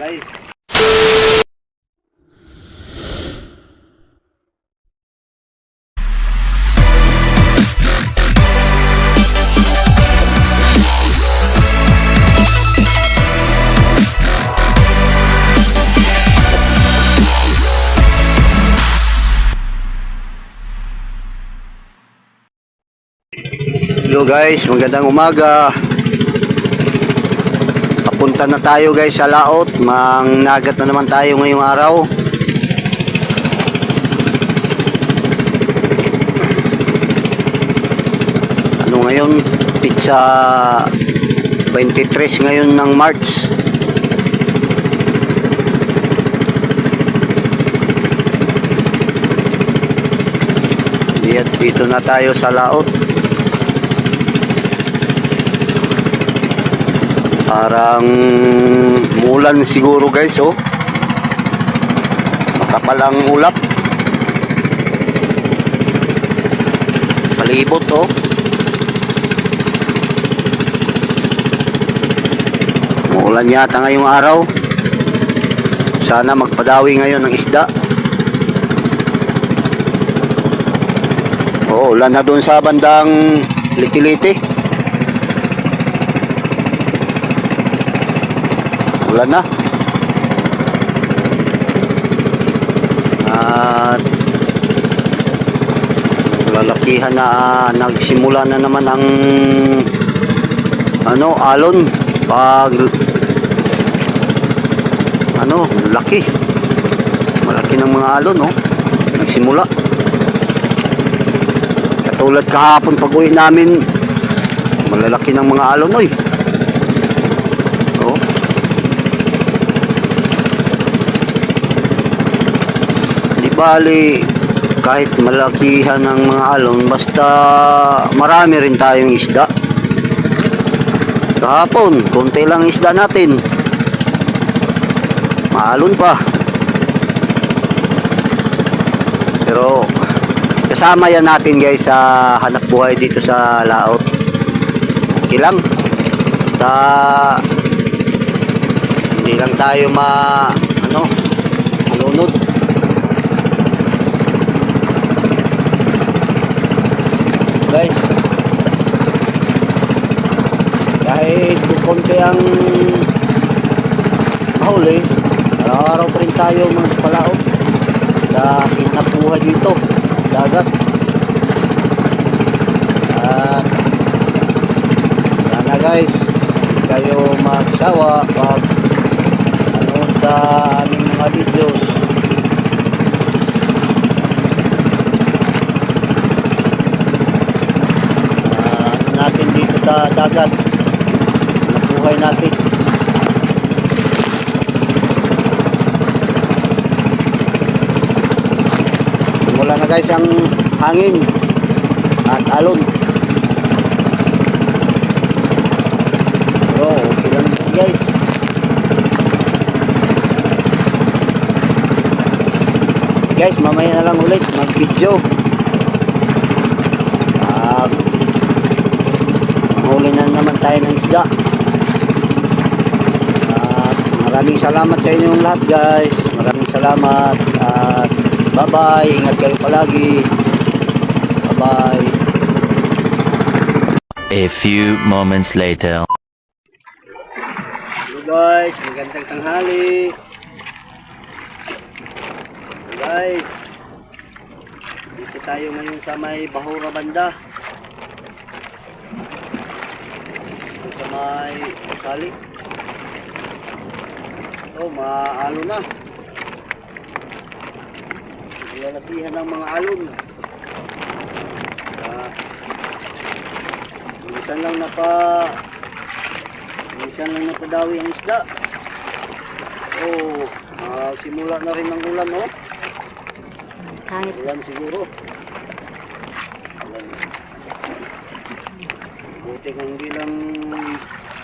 Alay. Hello guys, magandang umaga. Papunta na tayo guys sa laot. Mang nagat na naman tayo ngayong araw. Ano ngayon? Pizza 23 ngayon ng March. Dito, dito na tayo sa laot. Parang mulan siguro guys oh. Makapalang ulap. Palibot oh. Muulan yata ngayong araw. Sana magpadawi ngayon ng isda. Oo, ulan na doon sa bandang Litiliti. Ulan na. At lalakihan na ah, nagsimula na naman ang ano alon. Pag ano laki. Malaki ng mga alon no nagsimula. Katulad kahapon pag uwi namin malalaki ng mga alon oy bali, kahit malakihan ng mga alon, basta marami rin tayong isda. Kahapon, konti lang isda natin. Maalon pa. Pero, kasama yan natin guys sa hanap buhay dito sa laot. Okay lang. Sa, hindi lang tayo ma, ano, guys. Kahit kukunti ang mahuli araw-araw pa rin tayo magpalaot sa kinabuhay dito dagat. At sana guys kayo magsawa pag ano sa aming mga videos Ah, ano natin dito sa dagat. Nabuhay natin. Simula na guys ang hangin at alon. Pero okay guys. Guys mamaya na lang ulit mag video at Huli na naman tayo ng isda. At maraming salamat sa inyong lahat guys. Maraming salamat. At bye bye. Ingat kayo palagi. Bye bye. A few moments later. Hello guys. Magandang tanghali. Guys. Dito tayo ngayon sa may Bahura Banda. Dito sa may Sali. Oh, maalo na. Lalatihan ng mga alon. Ah, minsan lang napa minsan lang napadawi ang isda. Oh, ah, simula na rin ng ulan, oh. Kahit Ulan siguro. Buti kung hindi lang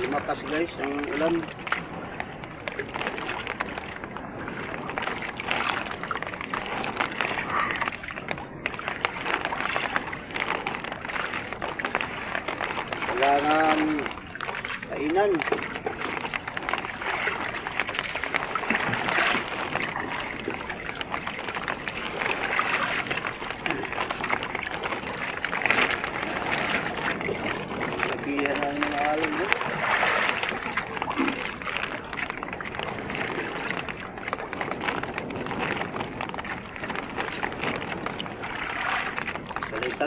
lumakas guys ang ulan. Kailangan kainan. tayong mga alon. eh.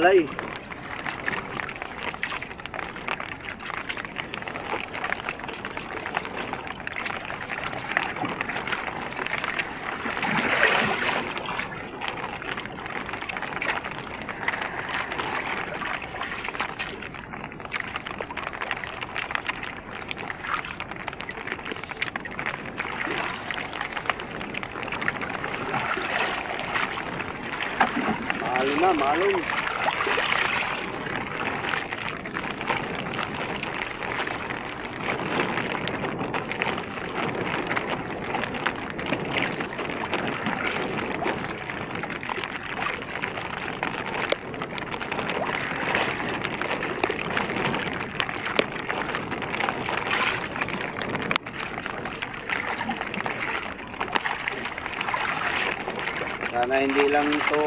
Salay-salay. Mahalo na, mahalo. Sana hindi lang ito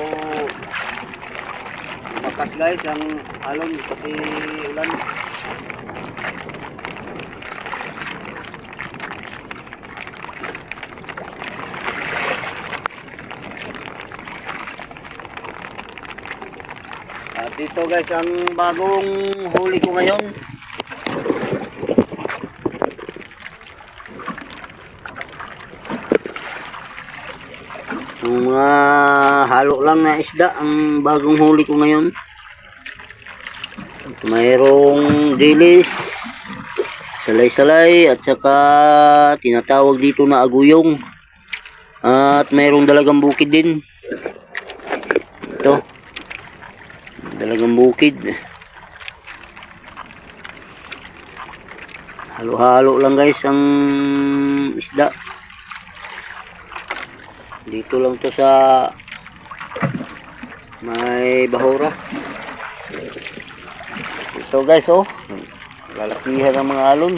Makas guys ang alon pati ulan. At dito guys ang bagong huli ko ngayon. Yung mga halo lang na isda ang bagong huli ko ngayon. Mayroong dilis, salay-salay at saka tinatawag dito na aguyong. At mayroong dalagang bukid din. Ito. Dalagang bukid. Halo-halo lang guys ang isda. Dito lang to sa may bahura. Ito guys oh. Lalakihan ang mga alon.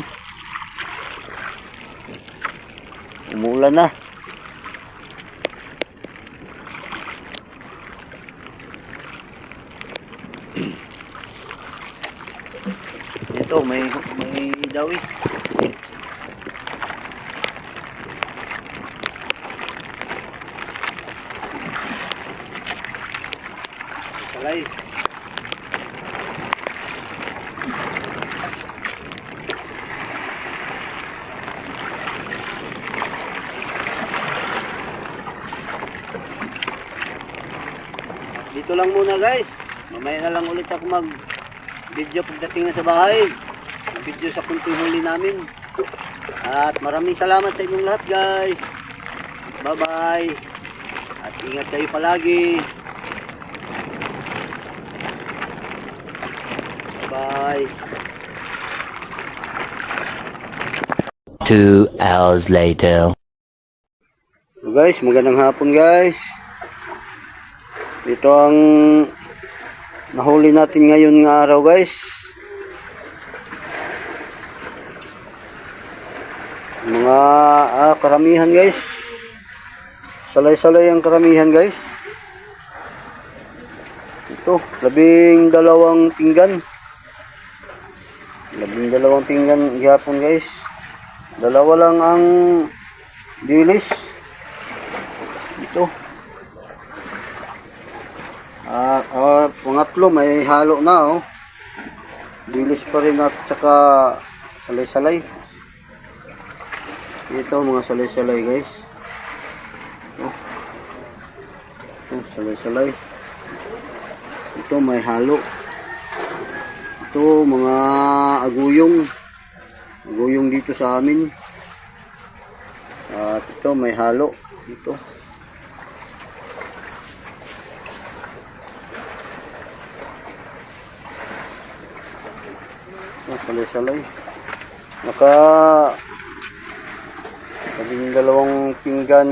Umulan na. Ito may may dawi. Dito lang muna guys. Mamaya na lang ulit ako mag video pagdating na sa bahay. Video sa kunting huli namin. At maraming salamat sa inyong lahat guys. Bye bye. At ingat kayo palagi. Bye. Two hours later. So guys, magandang hapon guys. Ito ang nahuli natin ngayon ng araw guys. Mga ah, karamihan guys. Salay-salay ang karamihan guys. Ito, labing dalawang pinggan. Labing dalawang pinggan gihapon guys. Dalawa lang ang dilis. Ito. Ah, ah, pangatlo may halo na oh. Dilis pa rin at saka salay-salay. Ito mga salay-salay guys. Oh. Ito salay-salay. Ito may halo. Ito mga aguyong. Aguyong dito sa amin. At ito may halo. Ito. Salay-salay. Naka labing dalawang pinggan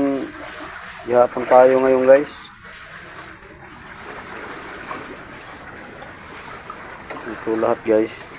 ihapon tayo ngayon guys. Ito lahat guys.